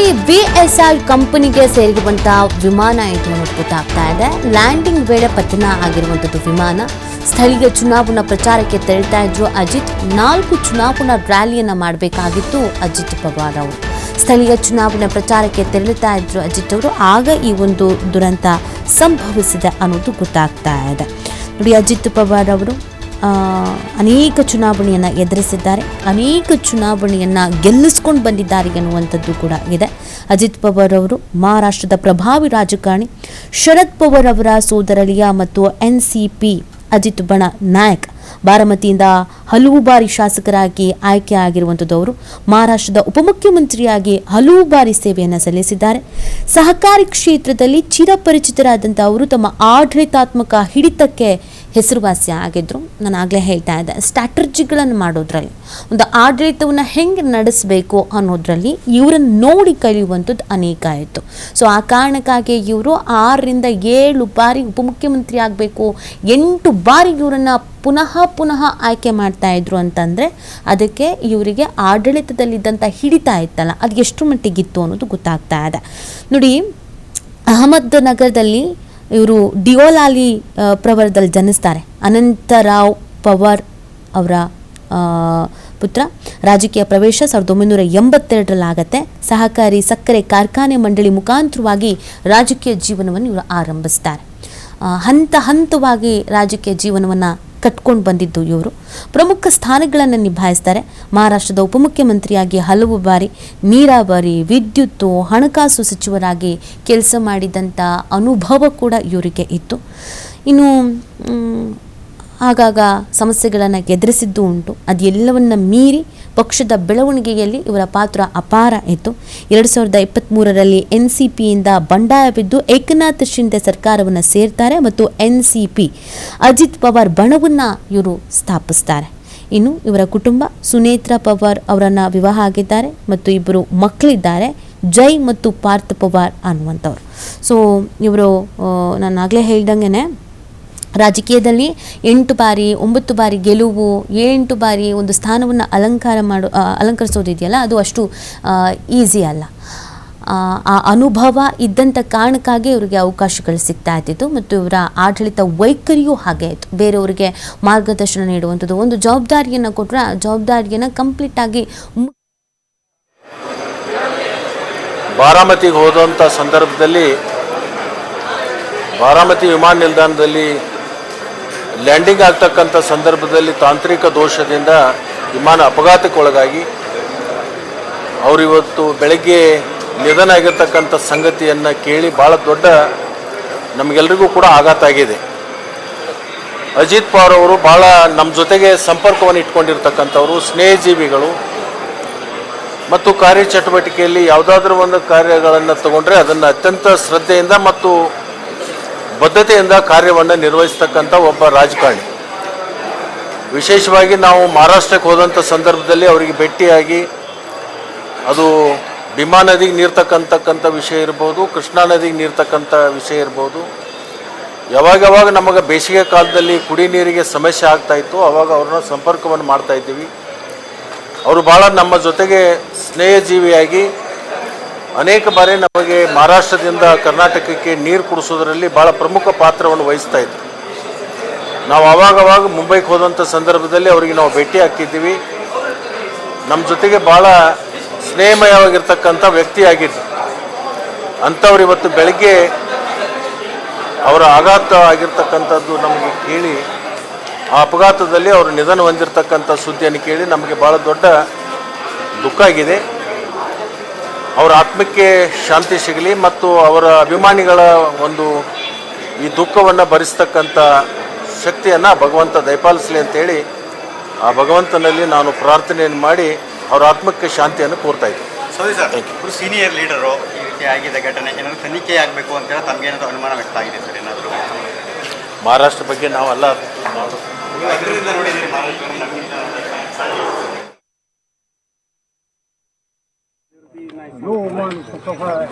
ನೋಡಿ B S R ಕಂಪನಿಗೆ ಸೇರಿರುವಂತಹ ವಿಮಾನ ಇದು ಅನ್ನೋದು ಗೊತ್ತಾಗ್ತಾ ಇದೆ. ಲ್ಯಾಂಡಿಂಗ್ ವೇಳೆ ಪತನ ಆಗಿರುವಂಥದ್ದು ವಿಮಾನ. ಸ್ಥಳೀಯ ಚುನಾವಣಾ ಪ್ರಚಾರಕ್ಕೆ ತೆರಳ್ತಾ ಇದ್ರು ಅಜಿತ್. ನಾಲ್ಕು ಚುನಾವಣಾ ರ್ಯಾಲಿಯನ್ನ ಮಾಡಬೇಕಾಗಿತ್ತು ಅಜಿತ್ ಪವಾರ್ ಅವರು. ಸ್ಥಳೀಯ ಚುನಾವಣಾ ಪ್ರಚಾರಕ್ಕೆ ತೆರಳುತ್ತಾ ಇದ್ರು ಅಜಿತ್ ಅವರು. ಆಗ ಈ ಒಂದು ದುರಂತ ಸಂಭವಿಸಿದೆ ಅನ್ನೋದು ಗೊತ್ತಾಗ್ತಾ ಇದೆ. ನೋಡಿ, ಅಜಿತ್ ಪವಾರ್ ಅವರು ಅನೇಕ ಚುನಾವಣೆಯನ್ನು ಎದುರಿಸಿದ್ದಾರೆ. ಅನೇಕ ಚುನಾವಣೆಯನ್ನು ಗೆಲ್ಲಿಸ್ಕೊಂಡು ಬಂದಿದ್ದಾರೆ ಎನ್ನುವಂಥದ್ದು ಕೂಡ ಇದೆ. ಅಜಿತ್ ಪವಾರ್ ಅವರು, ಮಹಾರಾಷ್ಟ್ರದ ಪ್ರಭಾವಿ ರಾಜಕಾರಣಿ, ಶರದ್ ಪವಾರ್ ಅವರ ಸೋದರಳಿಯ ಮತ್ತು ಎನ್ ಸಿ ಪಿ ಅಜಿತ್ ಬಣ ನಾಯಕ್, ಬಾರಾಮತಿಯಿಂದ ಹಲವು ಬಾರಿ ಶಾಸಕರಾಗಿ ಆಯ್ಕೆ ಆಗಿರುವಂಥದ್ದು ಅವರು, ಮಹಾರಾಷ್ಟ್ರದ ಉಪಮುಖ್ಯಮಂತ್ರಿಯಾಗಿ ಹಲವು ಬಾರಿ ಸೇವೆಯನ್ನು ಸಲ್ಲಿಸಿದ್ದಾರೆ. ಸಹಕಾರಿ ಕ್ಷೇತ್ರದಲ್ಲಿ ಚಿರಪರಿಚಿತರಾದಂಥ ಅವರು ತಮ್ಮ ಆಡಳಿತಾತ್ಮಕ ಹಿಡಿತಕ್ಕೆ ಹೆಸರುವಾಸಿ ಆಗಿದ್ರು. ನಾನು ಆಗಲೇ ಹೇಳ್ತಾ ಇದ್ದೆ. ಸ್ಟ್ರಾಟಜಿಗಳನ್ನು ಮಾಡೋದ್ರಲ್ಲಿ, ಒಂದು ಆಡಳಿತವನ್ನು ಹೆಂಗೆ ನಡೆಸಬೇಕು ಅನ್ನೋದ್ರಲ್ಲಿ ಇವರನ್ನು ನೋಡಿ ಕಲಿಯುವಂಥದ್ದು ಅನೇಕ ಆಯಿತು. ಸೊ ಆ ಕಾರಣಕ್ಕಾಗಿ ಇವರು ಆರರಿಂದ ಏಳು ಬಾರಿ ಉಪಮುಖ್ಯಮಂತ್ರಿ ಆಗಬೇಕು, ಎಂಟು ಬಾರಿ ಇವರನ್ನು ಪುನಃ ಪುನಃ ಆಯ್ಕೆ ಮಾಡ್ತಾ ಇದ್ರು ಅಂತಂದರೆ ಅದಕ್ಕೆ ಇವರಿಗೆ ಆಡಳಿತದಲ್ಲಿದ್ದಂಥ ಹಿಡಿತ ಇತ್ತಲ್ಲ, ಅದು ಎಷ್ಟು ಮಟ್ಟಿಗಿತ್ತು ಅನ್ನೋದು ಗೊತ್ತಾಗ್ತಾ ಇದೆ. ನೋಡಿ, ಅಹಮದ್ ನಗರದಲ್ಲಿ ಇವರು ಡಿಯೋಲಾಲಿ ಪ್ರವರದಲ್ಲಿ ಜನಿಸ್ತಾರೆ. ಅನಂತರಾವ್ ಪವಾರ್ ಅವರ ಪುತ್ರ. ರಾಜಕೀಯ ಪ್ರವೇಶ ಸಾವಿರದ ಒಂಬೈನೂರ ಎಂಬತ್ತೆರಡರಲ್ಲಿ ಆಗತ್ತೆ. ಸಹಕಾರಿ ಸಕ್ಕರೆ ಕಾರ್ಖಾನೆ ಮಂಡಳಿ ಮುಖಾಂತರವಾಗಿ ರಾಜಕೀಯ ಜೀವನವನ್ನು ಇವರು ಆರಂಭಿಸ್ತಾರೆ. ಹಂತ ಹಂತವಾಗಿ ರಾಜಕೀಯ ಜೀವನವನ್ನು ಕಟ್ಕೊಂಡು ಬಂದಿದ್ದು ಇವರು. ಪ್ರಮುಖ ಸ್ಥಾನಗಳನ್ನು ನಿಭಾಯಿಸ್ತಾರೆ. ಮಹಾರಾಷ್ಟ್ರದ ಉಪಮುಖ್ಯಮಂತ್ರಿಯಾಗಿ ಹಲವು ಬಾರಿ ನೀರಾವರಿ, ವಿದ್ಯುತ್ತು, ಹಣಕಾಸು ಸಚಿವರಾಗಿ ಕೆಲಸ ಮಾಡಿದಂಥ ಅನುಭವ ಕೂಡ ಇವರಿಗೆ ಇತ್ತು. ಇನ್ನು ಆಗಾಗ ಸಮಸ್ಯೆಗಳನ್ನು ಎದುರಿಸಿದ್ದು ಉಂಟು. ಅದೆಲ್ಲವನ್ನು ಮೀರಿ ಪಕ್ಷದ ಬೆಳವಣಿಗೆಯಲ್ಲಿ ಇವರ ಪಾತ್ರ ಅಪಾರ ಇತ್ತು. ಎರಡು ಸಾವಿರದ ಇಪ್ಪತ್ತ್ಮೂರರಲ್ಲಿ ಎನ್ ಸಿ ಪಿಯಿಂದ ಬಂಡಾಯ ಬಿದ್ದು ಏಕನಾಥ್ ಶಿಂದೆ ಸರ್ಕಾರವನ್ನು ಸೇರ್ತಾರೆ ಮತ್ತು N C P Ajit Pawar ಬಣವನ್ನು ಇವರು ಸ್ಥಾಪಿಸ್ತಾರೆ. ಇನ್ನು ಇವರ ಕುಟುಂಬ ಸುನೇತ್ರ ಪವಾರ್ ಅವರನ್ನು ವಿವಾಹ ಆಗಿದ್ದಾರೆ ಮತ್ತು ಇಬ್ಬರು ಮಕ್ಕಳಿದ್ದಾರೆ, ಜೈ ಮತ್ತು ಪಾರ್ಥ ಪವಾರ್ ಅನ್ನುವಂಥವ್ರು. ಸೊ ಇವರು ನಾನು ಆಗಲೇ ಹೇಳ್ದಂಗೆ ರಾಜಕೀಯದಲ್ಲಿ ಎಂಟು ಬಾರಿ ಒಂಬತ್ತು ಬಾರಿ ಗೆಲುವು ಎಂಟು ಬಾರಿ ಒಂದು ಸ್ಥಾನವನ್ನು ಅಲಂಕಾರ ಮಾಡು ಅಲಂಕರಿಸೋದಿದೆಯಲ್ಲ ಅದು ಅಷ್ಟು ಈಸಿ ಅಲ್ಲ. ಆ, ಅನುಭವ ಇದ್ದಂಥ ಕಾರಣಕ್ಕಾಗಿ ಇವರಿಗೆ ಅವಕಾಶಗಳು ಸಿಗ್ತಾ ಇದ್ದಿತ್ತು ಮತ್ತು ಇವರ ಆಡಳಿತ ವೈಖರಿಯೂ ಹಾಗೆ ಆಯಿತು. ಬೇರೆಯವರಿಗೆ ಮಾರ್ಗದರ್ಶನ ನೀಡುವಂಥದ್ದು ಒಂದು ಜವಾಬ್ದಾರಿಯನ್ನು ಕೊಟ್ಟರೆ ಆ ಜವಾಬ್ದಾರಿಯನ್ನು ಕಂಪ್ಲೀಟಾಗಿ ಆಗಿ ಬಾರಾಮತಿಗೆ ಹೋದಂಥ ಸಂದರ್ಭದಲ್ಲಿ ಬಾರಾಮತಿ ವಿಮಾನ ನಿಲ್ದಾಣದಲ್ಲಿ ಲ್ಯಾಂಡಿಂಗ್ ಆಗ್ತಕ್ಕಂಥ ಸಂದರ್ಭದಲ್ಲಿ ತಾಂತ್ರಿಕ ದೋಷದಿಂದ ವಿಮಾನ ಅಪಘಾತಕ್ಕೊಳಗಾಗಿ ಅವರಿವತ್ತು ಬೆಳಗ್ಗೆ ನಿಧನ ಆಗಿರ್ತಕ್ಕಂಥ ಸಂಗತಿಯನ್ನು ಕೇಳಿ ಭಾಳ ದೊಡ್ಡ ನಮಗೆಲ್ಲರಿಗೂ ಕೂಡ ಆಘಾತ ಆಗಿದೆ. ಅಜಿತ್ ಪವಾರ್ ಅವರು ಭಾಳ ನಮ್ಮ ಜೊತೆಗೆ ಸಂಪರ್ಕವನ್ನು ಇಟ್ಕೊಂಡಿರ್ತಕ್ಕಂಥವ್ರು, ಸ್ನೇಹಜೀವಿಗಳು ಮತ್ತು ಕಾರ್ಯಚಟುವಟಿಕೆಯಲ್ಲಿ ಯಾವುದಾದ್ರೂ ಒಂದು ಕಾರ್ಯಗಳನ್ನು ತಗೊಂಡ್ರೆ ಅದನ್ನು ಅತ್ಯಂತ ಶ್ರದ್ಧೆಯಿಂದ ಮತ್ತು ಬದ್ಧತೆಯಿಂದ ಕಾರ್ಯವನ್ನು ನಿರ್ವಹಿಸ್ತಕ್ಕಂಥ ಒಬ್ಬ ರಾಜಕಾರಣಿ. ವಿಶೇಷವಾಗಿ ನಾವು ಮಹಾರಾಷ್ಟ್ರಕ್ಕೆ ಹೋದಂಥ ಸಂದರ್ಭದಲ್ಲಿ ಅವರಿಗೆ ಭೇಟಿಯಾಗಿ ಅದು ಭೀಮಾ ನದಿಗೆ ನೀರ್ತಕ್ಕಂಥಕ್ಕಂಥ ವಿಷಯ ಇರ್ಬೋದು, ಕೃಷ್ಣಾ ನದಿಗೆ ನೀರ್ತಕ್ಕಂಥ ವಿಷಯ ಇರ್ಬೋದು. ಯಾವಾಗ ಯಾವಾಗ ನಮಗೆ ಬೇಸಿಗೆ ಕಾಲದಲ್ಲಿ ಕುಡಿ ನೀರಿಗೆ ಸಮಸ್ಯೆ ಆಗ್ತಾ ಇತ್ತು, ಅವಾಗ ಅವ್ರನ್ನ ಸಂಪರ್ಕವನ್ನು ಮಾಡ್ತಾ ಇದ್ದೀವಿ. ಅವರು ಭಾಳ ನಮ್ಮ ಜೊತೆಗೆ ಸ್ನೇಹಜೀವಿಯಾಗಿ ಅನೇಕ ಬಾರಿ ನಮಗೆ ಮಹಾರಾಷ್ಟ್ರದಿಂದ ಕರ್ನಾಟಕಕ್ಕೆ ನೀರು ಕುಡಿಸೋದ್ರಲ್ಲಿ ಭಾಳ ಪ್ರಮುಖ ಪಾತ್ರವನ್ನು ವಹಿಸ್ತಾ ಇದ್ರು. ನಾವು ಆವಾಗವಾಗ ಮುಂಬೈಗೆ ಹೋದಂಥ ಸಂದರ್ಭದಲ್ಲಿ ಅವರಿಗೆ ನಾವು ಭೇಟಿ ಹಾಕಿದ್ದೀವಿ ನಮ್ಮ ಜೊತೆಗೆ ಭಾಳ ಸ್ನೇಹಮಯವಾಗಿರ್ತಕ್ಕಂಥ ವ್ಯಕ್ತಿಯಾಗಿದ್ದು ಅಂಥವ್ರು ಇವತ್ತು ಬೆಳಗ್ಗೆ ಅವರ ಆಘಾತ ಆಗಿರ್ತಕ್ಕಂಥದ್ದು ನಮಗೆ ಕೇಳಿ, ಆ ಅಪಘಾತದಲ್ಲಿ ಅವರು ನಿಧನ ಹೊಂದಿರತಕ್ಕಂಥ ಸುದ್ದಿಯನ್ನು ಕೇಳಿ ನಮಗೆ ಭಾಳ ದೊಡ್ಡ ದುಃಖ ಆಗಿದೆ. ಅವರ ಆತ್ಮಕ್ಕೆ ಶಾಂತಿ ಸಿಗಲಿ ಮತ್ತು ಅವರ ಅಭಿಮಾನಿಗಳ ಒಂದು ಈ ದುಃಖವನ್ನು ಭರಿಸ್ತಕ್ಕಂಥ ಶಕ್ತಿಯನ್ನು ಭಗವಂತ ದಯಪಾಲಿಸಲಿ ಅಂತೇಳಿ ಆ ಭಗವಂತನಲ್ಲಿ ನಾನು ಪ್ರಾರ್ಥನೆಯನ್ನು ಮಾಡಿ ಅವರ ಆತ್ಮಕ್ಕೆ ಶಾಂತಿಯನ್ನು ಕೋರ್ತಾ ಇದ್ದೀನಿ. ಸರಿ ಸರ್. ಇಬ್ಬರು ಸೀನಿಯರ್ ಲೀಡರು ಈ ರೀತಿ ಆಗಿದೆ ಘಟನೆ. ಏನಾದರೂ ತನಿಖೆ ಆಗಬೇಕು ಅಂತ ಹೇಳಿ ಏನಾದರೂ ಅನುಮಾನ ವ್ಯಕ್ತ ಆಗಿದೆ ಸರ್ ಏನಾದರೂ? ಮಹಾರಾಷ್ಟ್ರ ಬಗ್ಗೆ ನಾವೆಲ್ಲ 这块